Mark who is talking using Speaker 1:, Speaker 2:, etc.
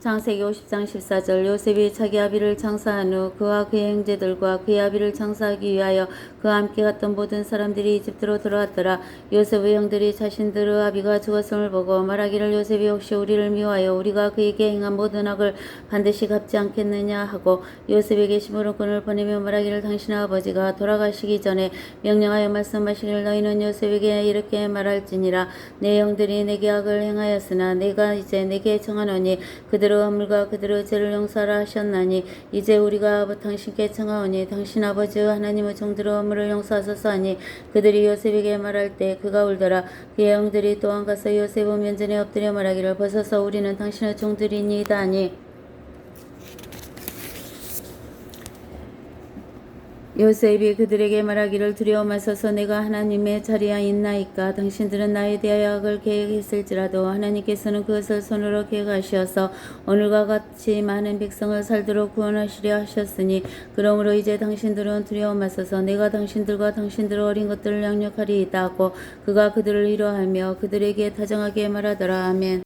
Speaker 1: 창세기 50장 14절 요셉이 자기 아비를 창사한 후 그와 그의 형제들과 그의 아비를 창사하기 위하여 그와 함께 갔던 모든 사람들이 이집트로 들어왔더라. 요셉의 형들이 자신들의 아비가 죽었음을 보고 말하기를 요셉이 혹시 우리를 미워하여 우리가 그에게 행한 모든 악을 반드시 갚지 않겠느냐 하고 요셉에게 시무룩꾼을 보내며 말하기를 당신의 아버지가 돌아가시기 전에 명령하여 말씀하시기를 너희는 요셉에게 이렇게 말할지니라. 내 형들이 내게 악을 행하였으나 내가 이제 내게 청하노니 그들 의 허물과 그들의 죄를 용서하라 하셨나니 이제 우리가 당신께 청하오니 당신 아버지 하나님의 종들의 허물을 용서하소서 하니 그들이 요셉에게 말할 때 그가 울더라. 그의 형들이 또한 가서 요셉의 면전에 엎드려 말하기를 벗어서 우리는 당신의 종들이니이다 하니 요셉이 그들에게 말하기를 두려워 마소서 내가 하나님의 자리에 있나이까? 당신들은 나에 대하여 악을 계획했을지라도 하나님께서는 그것을 손으로 계획하시어서 오늘과 같이 많은 백성을 살도록 구원하시려 하셨으니 그러므로 이제 당신들은 두려워 마소서 내가 당신들과 당신들의 어린 것들을 양육하리이다 하고 그가 그들을 위로하며 그들에게 다정하게 말하더라. 아멘